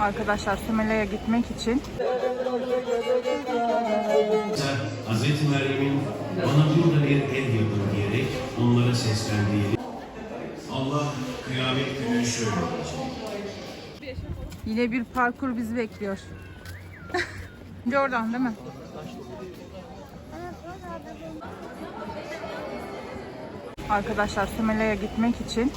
Arkadaşlar Sümela'ya gitmek için Hazreti Meryem'in bana burada bir ev yapın diyerek onlara seslendiği Allah kıyamet günü şöyle yine bir parkur bizi bekliyor. Jordan değil mi? Arkadaşlar Sümela'ya gitmek için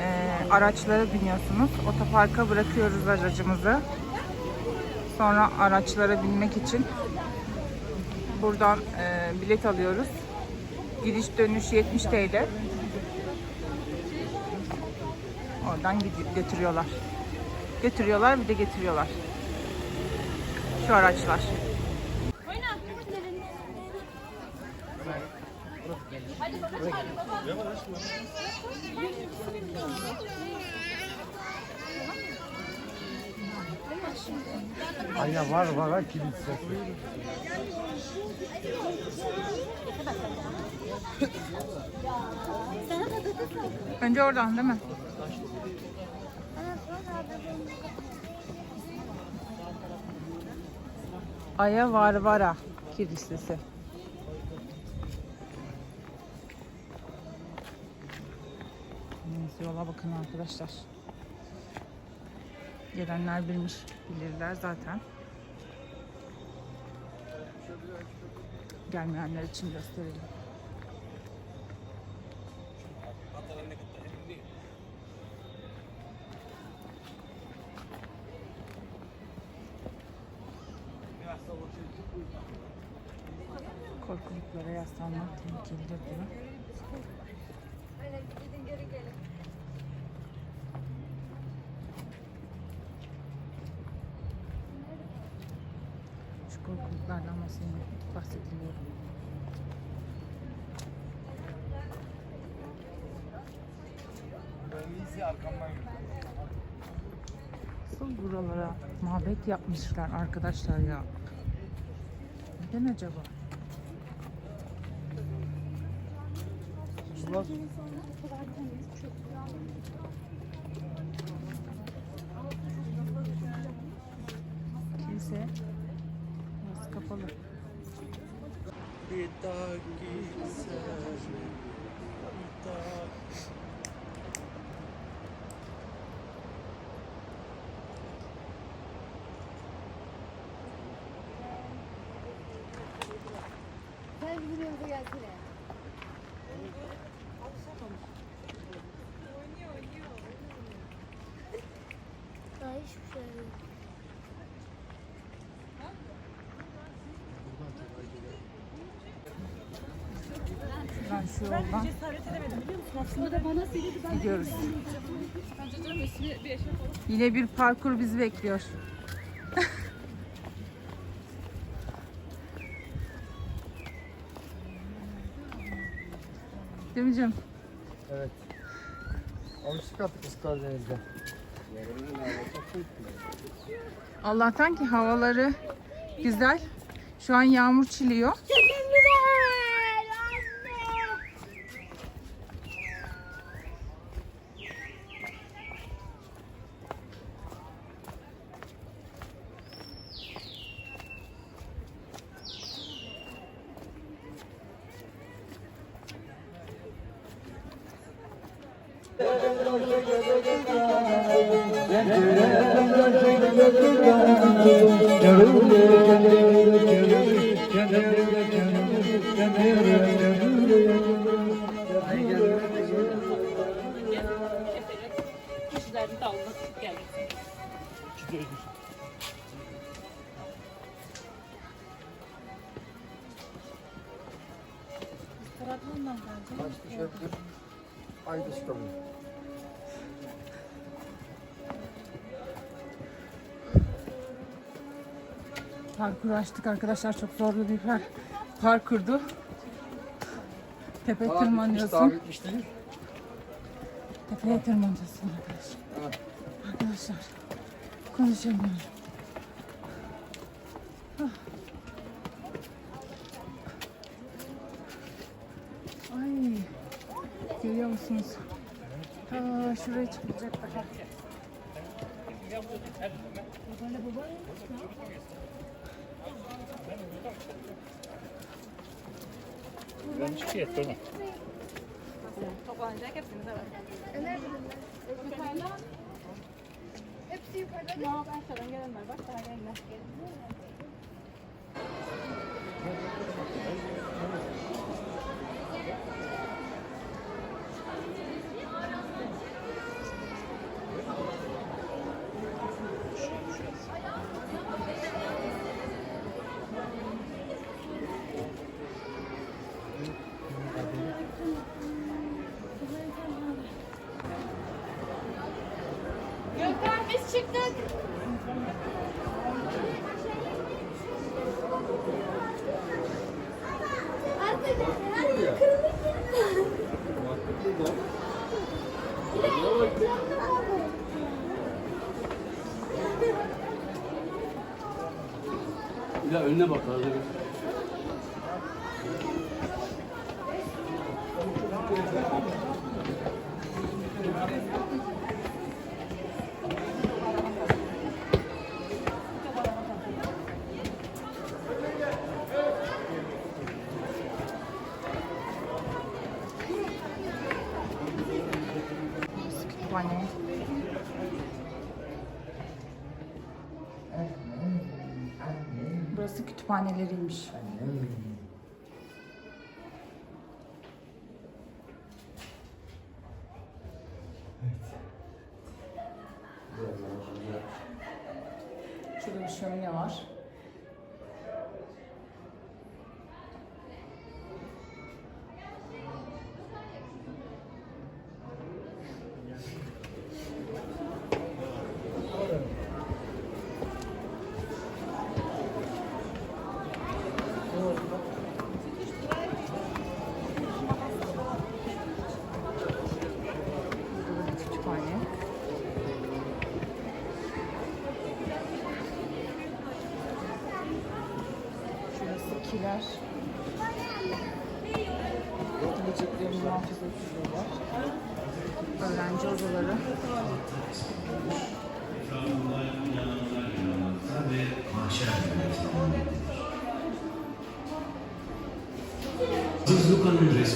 e, araçlara biniyorsunuz. Otoparka bırakıyoruz aracımızı. Sonra araçlara binmek için buradan e, bilet alıyoruz. Gidiş dönüş 70 TL. Oradan gidi- götürüyorlar. Götürüyorlar bir de getiriyorlar. Şu araçlar. Aynen var var var kilise. Önce oradan değil mi? Aya Varvara Kilisesi. Yola bakın arkadaşlar. Gelenler bilmiş bilirler zaten. Gelmeyenler için gösterelim. Korkuluklara yaslanmak tehlikelidir diyor. Korkuluklardan bahsediliyor. Nasıl buralara mabet yapmışlar arkadaşlar ya. Neden acaba? Ulan Kilise burası kapalı. bir daha gitsen bir daha Sen bizim yanımıza gelsene. Daha hiçbir şey yok. Ben şu yoldan O da bana söyledi ben gidiyoruz. Yine bir parkur bizi bekliyor. Değil mi canım? Evet. Alıştık artık kız Karadeniz'de. Allah'tan ki havaları güzel. Şu an yağmur çiliyor. Kişilerin dalına gelir. Kaç tişörttür? Ay dış kalıyor. Parkur açtık arkadaşlar. Çok zorlu bir par parkurdu. Tepe Daha bitmiş, daha tırmanıyorsun. bitmiş değil. Tepeye tırmanacaksın arkadaşlar. Arkadaşlar konuşamıyorum. Ah. Ay. Görüyor musunuz? Ta şuraya çıkacaklar. Toplanacak hepsini de var. Yukarıda. Hepsi yukarıda. Yok aşağıdan gelenler bak daha gelenler. Bir daha önüne bak arada bir. Kütüphane. Kütüphaneleriymiş. Şurada bir şömine var.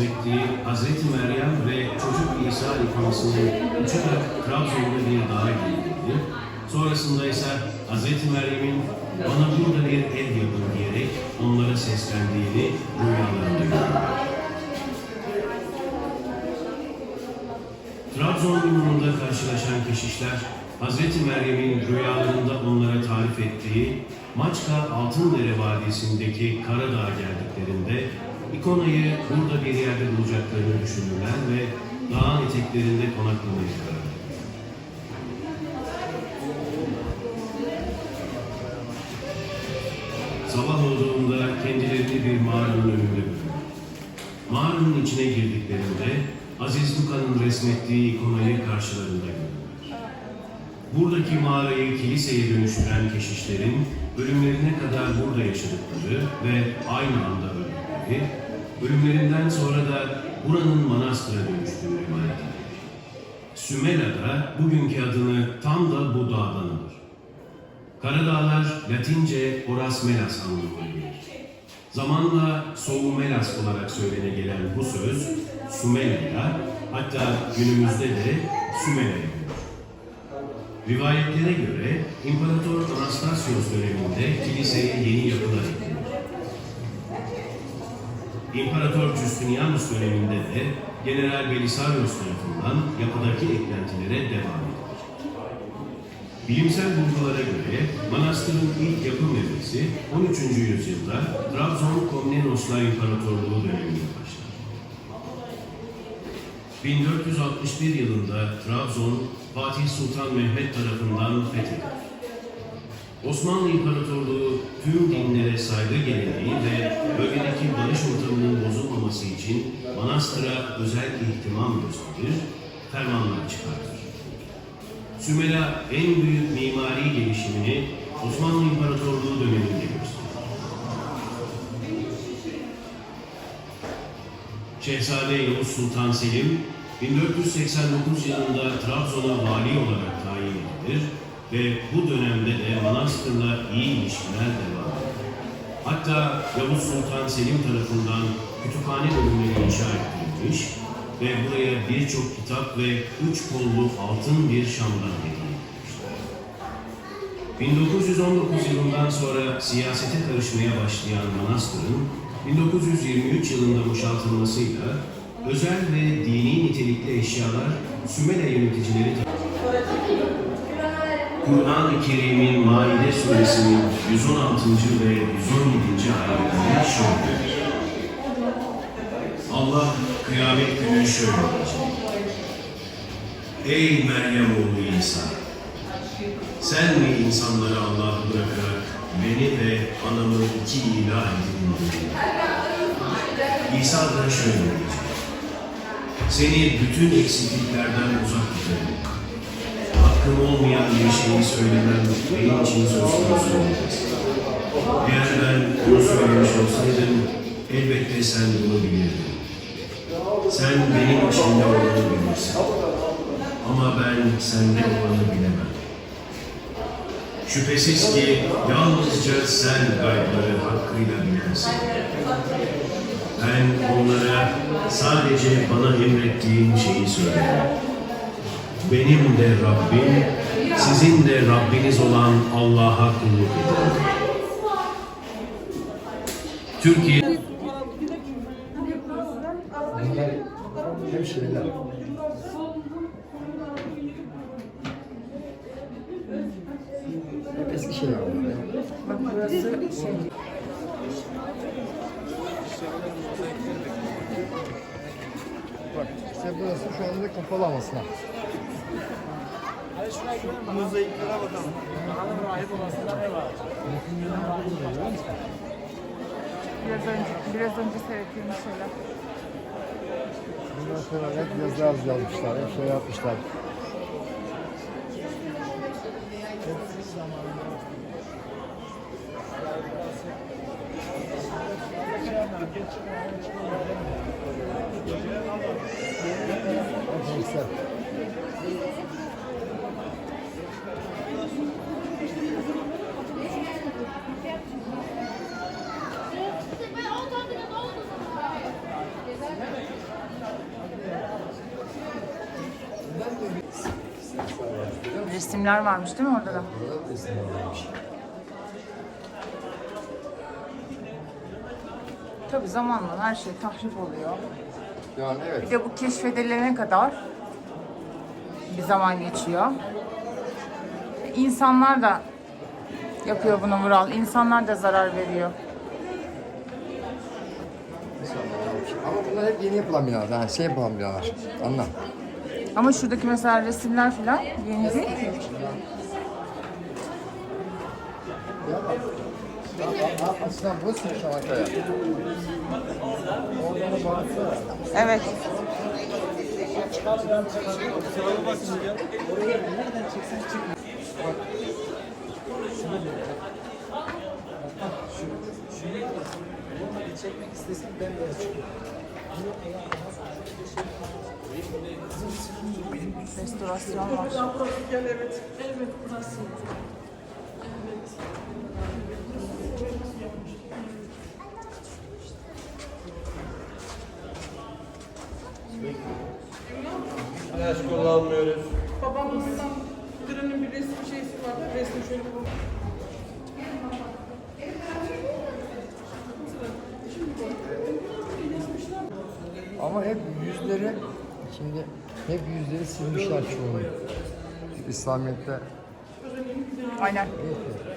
Resmettiği Hz. Meryem ve çocuk İsa ikonasının uçarak Trabzon'da bir dağa gidildiğini, sonrasında ise Hz. Meryem'in bana burada bir ev yapın diyerek onlara seslendiğini rüyalarında görüyor. Trabzon limanında karşılaşan keşişler, Hz. Meryem'in rüyalarında onlara tarif ettiği Maçka Altındere Vadisi'ndeki Karadağ'a geldiklerinde ikonayı burada bir yerde bulacaklarını düşünürler ve dağın eteklerinde konaklamaya karar. Sabah olduğunda kendilerini bir mağaranın önünde bulurlar. Mağaranın içine girdiklerinde Aziz Luka'nın resmettiği ikonayı karşılarında görürler. Buradaki mağarayı kiliseye dönüştüren keşişlerin ölümlerine kadar burada yaşadıkları ve aynı anda öldükleri, ölümlerinden sonra da buranın manastıra dönüştüğü rivayet edilir. Sümela bugünkü adını tam da bu dağdan alır. Karadağlar Latince Horas Melas anlamına gelir. Zamanla Soumelas olarak söylene gelen bu söz Sumela'ya hatta günümüzde de Sümela'ya. Rivayetlere göre İmparator Anastasios döneminde kiliseye yeni yapılar eklenir. İmparator Justinianus döneminde de General Belisarius tarafından yapıdaki eklentilere devam edilir. Bilimsel bulgulara göre manastırın ilk yapım evresi 13. yüzyılda Trabzon Komnenoslar İmparatorluğu döneminde başlar. 1461 yılında Trabzon Fatih Sultan Mehmet tarafından fethedilir. Osmanlı İmparatorluğu tüm dinlere saygı geleneği ve bölgedeki barış ortamının bozulmaması için manastıra özel ihtimam gösterir, fermanlar çıkartır. Sümela en büyük mimari gelişimini Osmanlı İmparatorluğu döneminde gösterir. Şehzade Yavuz Sultan Selim 1489 yılında Trabzon'a vali olarak tayin edilir ve bu dönemde de manastırla iyi ilişkiler devam etti. Hatta Yavuz Sultan Selim tarafından kütüphane bölümleri inşa ettirilmiş ve buraya birçok kitap ve üç kollu altın bir şamdan hediye edilmiştir. 1919 yılından sonra siyasete karışmaya başlayan manastırın 1923 yılında boşaltılmasıyla özel ve dini nitelikli eşyalar Sümele yöneticileri Kur'an-ı Kerim'in Maide suresinin 116. ve 117. ayetleri şöyle. Allah kıyamet günü şöyle. Ey Meryem oğlu İsa! Sen mi insanları Allah'a bırakarak beni ve anamı iki ilah edindin? İsa da şöyle diyecek. Seni bütün eksikliklerden uzak tutarım. Hakkım olmayan bir şeyi söylemem benim için söz konusu olmaz. Eğer ben bunu söylemiş olsaydım elbette sen bunu bilirdin. Sen benim içimde olanı bilirsin. Ama ben sende olanı bilemem. Şüphesiz ki yalnızca sen gaybları hakkıyla bilensin. Ben onlara sadece bana emrettiğin şeyi söylerim. Benim de Rabbim, sizin de Rabbiniz olan Allah'a kulluk edin. Türkiye hemşireler. Hep eski şeyler bunlar. Bak şey, Bak işte burası şu anda kapalı ama sınav. biraz önce, biraz önce seyrettiğimiz şeyler. Bundan sonra hep yazı yaz yazmışlar, hep şey yapmışlar. Neyse. Ben Resimler varmış değil mi orada da? Tabii zamanla her şey tahrip oluyor. Yani evet. Bir de bu keşfedilene kadar bir zaman geçiyor. İnsanlar da yapıyor bunu Vural. İnsanlar da zarar veriyor. Ama bunlar hep yeni yapılan binalar, yani şey yapılan binalar. Anla. Ama şuradaki mesela resimler falan yeni değil ki. Ya bak. Ya bak, Aslında burası mı Çanakkale? Oradan baksana. Evet. Restorasyon var. İlaç yüzleri, şimdi hep yüzleri silmişler çoğunu. İslamiyet'te Aynen. yok ya.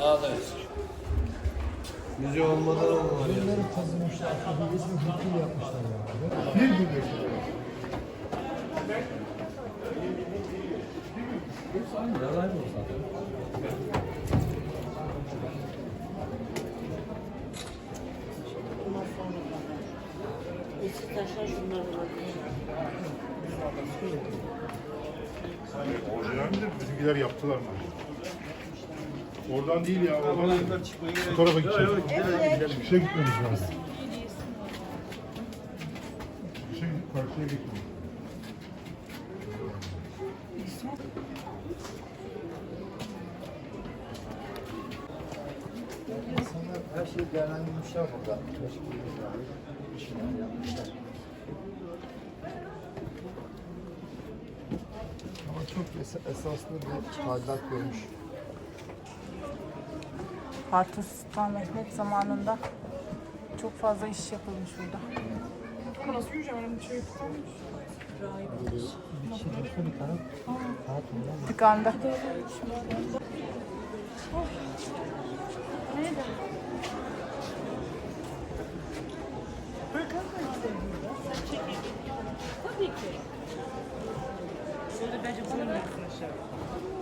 Daha da eski. Müze olmadan olmaz. Bunları kazımışlar, kabilesini hüküm yapmışlar ya. Bir gibi. Eski taşlar şunlar olabilir. Orijinal midir? Bizimkiler yaptılar mı? Oradan değil ya. Oradan. Bu tarafa gideceğiz. Çıkışa gitmemiz lazım. Çıkışa gidip karşıya gitmemiz her şeyi değerlendirmişler burada. Bir şeyler yapmışlar. Ama çok es- esaslı bir tadilat görmüş. Fatih Sultan Mehmet zamanında çok fazla iş yapılmış burada. Bir şey. Tıkandı. Şöyle bence bunu aşağı.